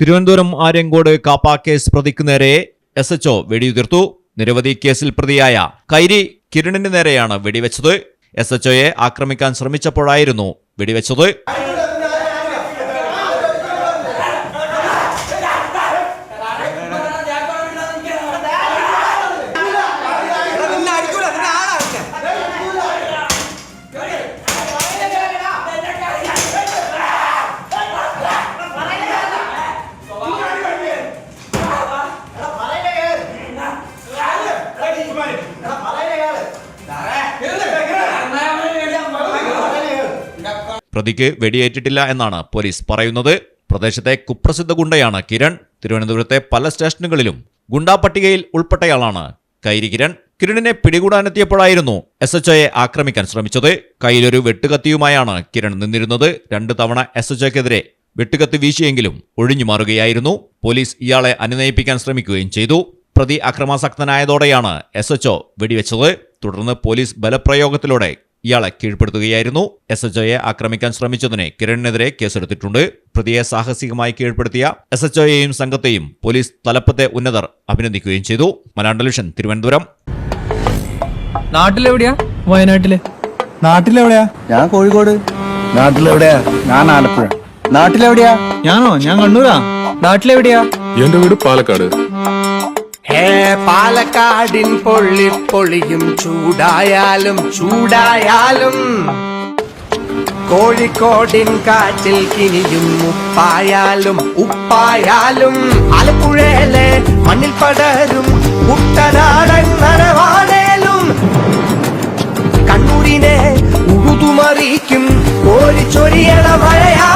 Thiruvananthapuram Aryankode KAAPA case പ്രതിക്ക് നേരെ S H O വെടിയുതിർത്തു. നിരവധി കേസിൽ പ്രതിയായ കൈരി കിരണിന് നേരെയാണ് വെടിവെച്ചത്. എസ് ആക്രമിക്കാൻ ശ്രമിച്ചപ്പോഴായിരുന്നു വെടിവെച്ചത്. പ്രതിക്ക് വെടിയേറ്റിട്ടില്ല എന്നാണ് പോലീസ് പറയുന്നത്. പ്രദേശത്തെ കുപ്രസിദ്ധ ഗുണ്ടയാണ് കിരൺ. തിരുവനന്തപുരത്തെ പല സ്റ്റേഷനുകളിലും ഗുണ്ടാ പട്ടികയിൽ ഉൾപ്പെട്ടയാളാണ് കൈരി കിരൺ. കിരണിനെ പിടികൂടാനെത്തിയപ്പോഴായിരുന്നു എസ് എച്ച് ഒയെ ആക്രമിക്കാൻ ശ്രമിച്ചത്. കയ്യിലൊരു വെട്ടുകത്തിയുമായാണ് കിരൺ നിന്നിരുന്നത്. രണ്ടു തവണ എസ് എച്ച് ഒക്കെതിരെ വെട്ടുകത്തി വീശിയെങ്കിലും ഒഴിഞ്ഞു മാറുകയായിരുന്നു പോലീസ് ഇയാളെ അനുനയിപ്പിക്കാൻ ശ്രമിക്കുകയും ചെയ്തു. പ്രതി അക്രമാസക്തനായതോടെയാണ് എസ് എച്ച് ഒ വെടിവെച്ചത്. തുടർന്ന് പോലീസ് ബലപ്രയോഗത്തിലൂടെ ഇയാളെ കീഴ്പ്പെടുത്തുകയായിരുന്നു. എസ് എച്ച് ഒയെ ആക്രമിക്കാൻ ശ്രമിച്ചതിന് കിരണിനെതിരെ കേസെടുത്തിട്ടുണ്ട്. പ്രതിയെ സാഹസികമായി കീഴ്പ്പെടുത്തിയ എസ് എച്ച് ഒയെയും സംഘത്തെയും പോലീസ് തലപ്പത്തെ ഉന്നതർ അഭിനന്ദിക്കുകയും ചെയ്തു. മലയാളം ടെലിവിഷൻ തിരുവനന്തപുരം. നാട്ടിലെവിടെയാ? വയനാട്ടിൽ. നാട്ടിലെവിടെയാ? ഞാൻ കോഴിക്കോട്. നാട്ടിലെവിടെയാ? ഞാൻ ആലപ്പുഴ. നാട്ടിലെവിടെയാ? ഞാനോ? ഞാൻ കണ്ണൂരാ. നാട്ടിലെവിടെയാ? എന്റെ വീട് പാലക്കാട്. പാലക്കാടിൻ പൊള്ളി പൊളിയും ചൂടായാലും ചൂടായാലും. കോഴിക്കോടിൻ കാറ്റിൽ കിനിയും ഉപ്പായാലും ഉപ്പായാലും. ആലപ്പുഴയിലെ മണ്ണിൽ പടരും കുട്ടനാടൻ നരവാനേലും കണ്ണൂരിനെ ഉഴുതുമറിയിക്കും കോരിച്ചൊരിയണ മഴയായാലും